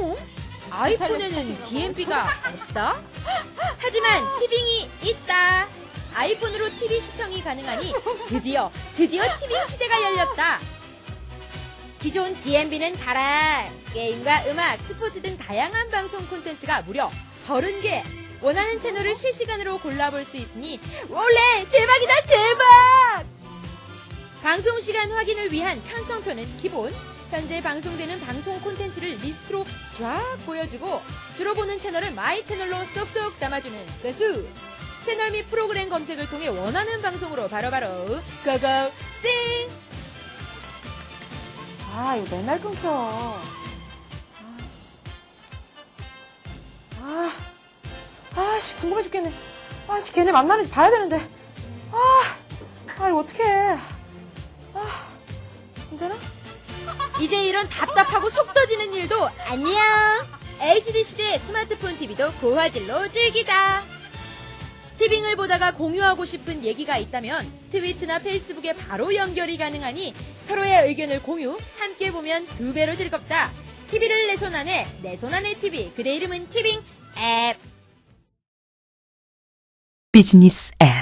어? 아이폰에는 DMB가 없다? 하지만 티빙이 있다. 아이폰으로 TV 시청이 가능하니 드디어 드디어 티빙 시대가 열렸다. 기존 DMB는 달아 게임과 음악, 스포츠 등 다양한 방송 콘텐츠가 무려 30개. 원하는 채널을 실시간으로 골라볼 수 있으니 원래 대박이다 대박! 방송 시간 확인을 위한 편성표는 기본. 현재 방송되는 방송 콘텐츠를 리스트로 쫙 보여주고 주로 보는 채널은 마이 채널로 쏙쏙 담아주는 세수. 채널 및 프로그램 검색을 통해 원하는 방송으로 바로바로 고고 싱! 아, 이거 맨날 끊겨. 아, 아, 씨, 궁금해 죽겠네. 아, 씨, 걔네 만나는지 봐야 되는데. 아, 아, 이거 어떡해. 이제 이런 답답하고 속 터지는 일도 안녕! HD 시대 스마트폰 TV도 고화질로 즐기자! 티빙을 보다가 공유하고 싶은 얘기가 있다면 트위트나 페이스북에 바로 연결이 가능하니 서로의 의견을 공유, 함께 보면 두 배로 즐겁다. TV를 내 손 안에, 내 손 안에 TV. 그대 이름은 티빙 앱. 비즈니스 앱